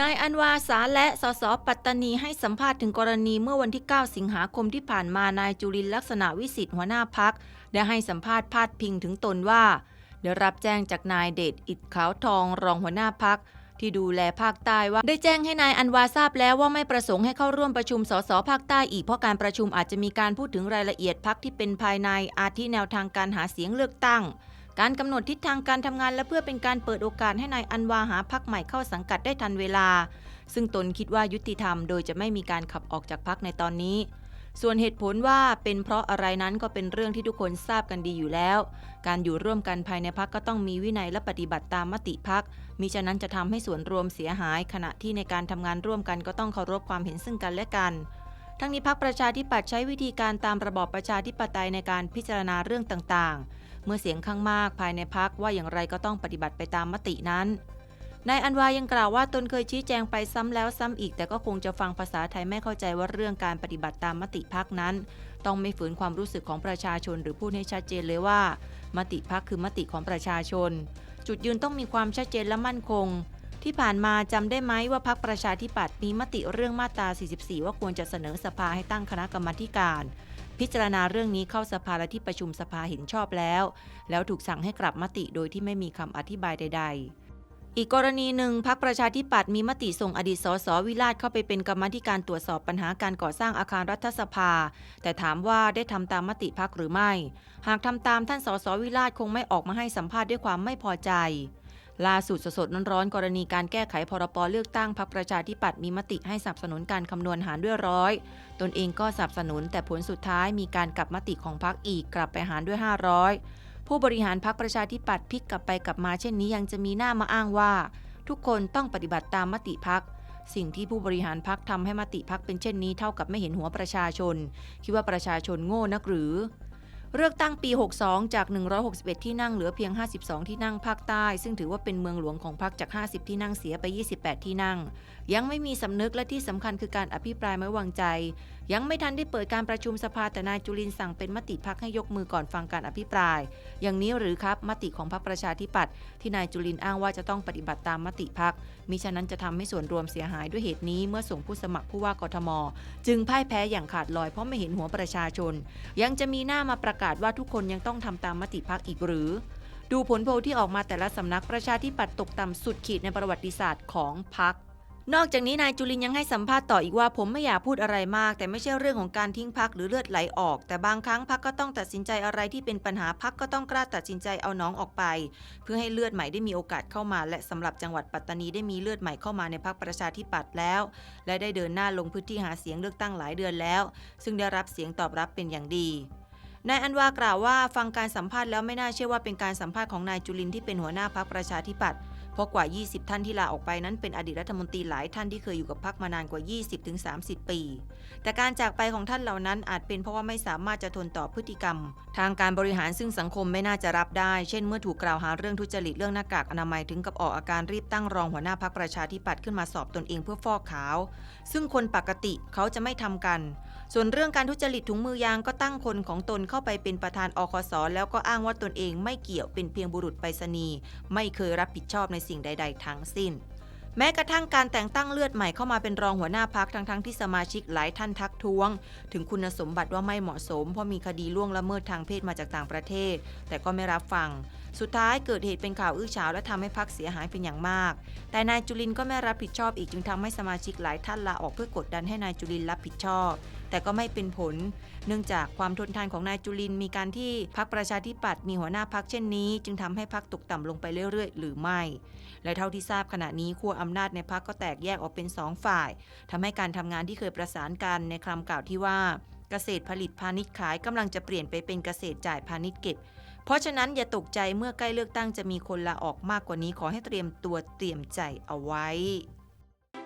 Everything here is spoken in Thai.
นายอันวาสาและสสปัตตานีให้สัมภาษณ์ถึงกรณีเมื่อวันที่ 9 สิงหาคมที่ผ่านมานายจุลินลักษณะวิสิทธิ์หัวหน้าพักได้ให้สัมภาษณ์พาดพิงถึงตนว่า ได้รับแจ้งจากนายเดชอิดขาวทองรองหัวหน้าพักที่ดูแลภาคใต้ว่า ได้แจ้งให้นายอันวาทราบแล้วว่าไม่ประสงค์ให้เข้าร่วมประชุมสสภาคใต้อีกเพราะการประชุมอาจจะมีการพูดถึงรายละเอียดพักที่เป็นภายในอาทิแนวทางการหาเสียงเลือกตั้ง การกำหนดทิศทางการทำงานและเพื่อเป็นการเปิดโอกาสให้นายอันวาหาพักใหม่เข้าสังกัดได้ทันเวลา ซึ่งตนคิดว่ายุติธรรมโดยจะไม่มีการขับออกจากพักในตอนนี้ ส่วนเหตุผลว่าเป็นเพราะอะไรนั้นก็เป็นเรื่องที่ทุกคนทราบกันดีอยู่แล้ว การอยู่ร่วมกันภายในพักก็ต้องมีวินัยและปฏิบัติตามมติพักมิฉะนั้นจะทำให้ส่วนรวมเสียหาย ขณะที่ในการทำงานร่วมกันก็ต้องเคารพความเห็นซึ่งกันและกัน ทั้งนี้พักประชาธิปัตย์ใช้วิธีการตามระบอบประชาธิปไตยในการพิจารณาเรื่องต่างๆ เมื่อเสียงข้างมากภายในพักว่าอย่างไรก็ต้องปฏิบัติไปตามมตินั้นนายอันวายังกล่าวว่าตนเคยชี้แจงไปซ้ำแล้วซ้ำอีก แต่ก็คงจะฟังภาษาไทยไม่เข้าใจว่าเรื่องการปฏิบัติตามมติพักนั้น ต้องไม่ฝืนความรู้สึกของประชาชน หรือพูดให้ชัดเจนเลยว่า มติพักคือมติของประชาชน จุดยืนต้องมีความชัดเจนและมั่นคง ที่ผ่านมาจำได้ไหมว่าพักประชาธิปัตย์มีมติเรื่องมาตรา 44 ว่าควรจะเสนอสภาให้ตั้งคณะกรรมาการ พิจารณาเรื่องนี้เข้าสภาและที่ประชุมสภาเห็นชอบแล้ว แล้วถูกสั่งให้กลับมติโดยที่ไม่มีคำอธิบายใด ๆอีกกรณีหนึ่งพักประชาธิปัตย์มีมติส่งอดีตสสวิราชเข้าไปเป็นกรรมธิการตรวจสอบปัญหาการก่อสร้างอาคารรัฐสภา แต่ถามว่าได้ทำตามมติพักหรือไม่ หากทำตามท่านสสวิราชคงไม่ออกมาให้สัมภาษณ์ด้วยความไม่พอใจ ล่าสุดสดๆร้อนๆกรณีการแก้ไขพรปเลือกตั้งพักประชาธิปัตย์มีมติให้สนับสนุนการคำนวณหารด้วยร้อยตนเองก็สนับสนุน แต่ผลสุดท้ายมีการกลับมติของพักอีกกลับไปหารด้วย 500 ผู้บริหารพักประชาธิปัตย์พลิกกลับไปกลับมาเช่นนี้ยังจะมีหน้ามาอ้างว่า ทุกคนต้องปฏิบัติตามมติพักสิ่งที่ผู้บริหารพักทำให้มติพักเป็นเช่นนี้เท่ากับไม่เห็นหัวประชาชน คิดว่าประชาชนโง่นักหรือ เลือกตั้งปี 62 จาก 161 ที่นั่งเหลือเพียง 52 ที่นั่งภาคใต้ ซึ่งถือว่าเป็นเมืองหลวงของพรรคจาก 50 ที่นั่งเสียไป 28 ที่นั่ง ยังไม่มีสำนึกและที่สำคัญคือการอภิปรายไม่วางใจ ยังไม่ทันได้เปิดการประชุมสภาแต่นายจุลินสั่งเป็นมติพักให้ยกมือก่อนฟังการอภิปราย อย่างนี้หรือครับมติของพรรคประชาธิปัตย์ที่นายจุลินอ้างว่าจะต้องปฏิบัติตามมติพักมิฉะนั้นจะทำให้ส่วนรวมเสียหายด้วยเหตุนี้เมื่อส่งผู้สมัครผู้ว่ากทม จึงพ่ายแพ้อย่างขาดลอยเพราะไม่เห็นหัวประชาชน ยังจะมีหน้ามาประกาศว่าทุกคนยังต้องทำตามมติพักอีกหรือดูผลโพลที่ออกมาแต่ละสำนักประชาธิปัตย์ตกต่ำสุดขีดในประวัติศาสตร์ของพัก นอกจากนี้นายจุลินยังให้สัมภาษณ์ต่ออีกว่าผมไม่อยากพูดอะไรมาก แต่ไม่ใช่เรื่องของการทิ้งพักหรือเลือดไหลออก แต่บางครั้งพักก็ต้องตัดสินใจอะไรที่เป็นปัญหาพักก็ต้องกล้าตัดสินใจเอาน้องออกไป เพื่อให้เลือดใหม่ได้มีโอกาสเข้ามา และสำหรับจังหวัดปัตตานีได้มีเลือดใหม่เข้ามาในพักประชาธิปัตย์แล้ว และได้เดินหน้าลงพื้นที่หาเสียงเลือกตั้งหลายเดือนแล้ว ซึ่งได้รับเสียงตอบรับเป็นอย่างดี นายอันวากล่าวว่าฟังการสัมภาษณ์แล้วไม่น่าเชื่อว่าเป็นการสัมภาษณ์ของนายจุลินที่เป็นหัวหน้าพักประชาธิปัตย์เพราะกว่า 20 ท่านที่ลาออกไปนั้นเป็นอดีตรัฐมนตรีหลายท่านที่เคยอยู่กับพักมานานกว่า 20-30 ปี แต่การจากไปของท่านเหล่านั้นอาจเป็นเพราะว่าไม่สามารถจะทนต่อพฤติกรรม ทางการบริหารซึ่งสังคมไม่น่าจะรับได้ เช่นเมื่อถูกกล่าวหาเรื่องทุจริตเรื่องหน้ากากอนามัยถึงกับออกอาการรีบตั้งรองหัวหน้าพักประชาธิปัตย์ขึ้นมาสอบตนเองเพื่อฟอกขาว ซึ่งคนปกติเขาจะไม่ทำกัน ส่วนเรื่องการทุจริตถุงมือยางก็ตั้งคนของตนเข้าาไปเป็นประธานอคสแล้วก็อ้างว่าตนเองไม่เกี่ยวเป็นเพียงบุรุษไปรษณีย์ไม่เคยรับผิดชอบในสิ่งใด ๆ ทั้งสิ้น แม้กระทั่งการแต่งตั้งเลือดใหม่เข้ามาเป็นรองหัวหน้าพักทั้งๆที่สมาชิกหลายท่านทักท้วง ถึงคุณสมบัติว่าไม่เหมาะสม เพราะมีคดีล่วงละเมิดทางเพศมาจากต่างประเทศ แต่ก็ไม่รับฟัง สุดท้ายเกิดเหตุเป็นข่าวอื้อฉาวและทำให้พักเสียหายเป็นอย่างมาก แต่นายจุลินก็ไม่รับผิดชอบอีกจึงทำให้สมาชิกหลายท่านลาออกเพื่อกดดันให้นายจุลินรับผิดชอบ แต่ก็ไม่เป็นผล เนื่องจากความทนทานของนายจุลินมีการที่พักประชาธิปัตย์มีหัวหน้าพักเช่นนี้ จึงทำให้พักตกต่ำลงไปเรื่อยๆ หรือไม่ และเท่าที่ทราบขณะนี้ขั้วอำนาจในพักก็แตกแยกออกเป็นสองฝ่ายทำให้การทำงานที่เคยประสานกันในคำกล่าวที่ว่าเกษตรผลิตพาณิชย์ขายกำลังจะเปลี่ยนไปเป็นเกษตรจ่ายพาณิชย์เก็บ เพราะฉะนั้นอย่าตกใจเมื่อใกล้เลือกตั้งจะมีคนลาออกมากกว่านี้ขอให้เตรียมตัวเตรียมใจเอาไว้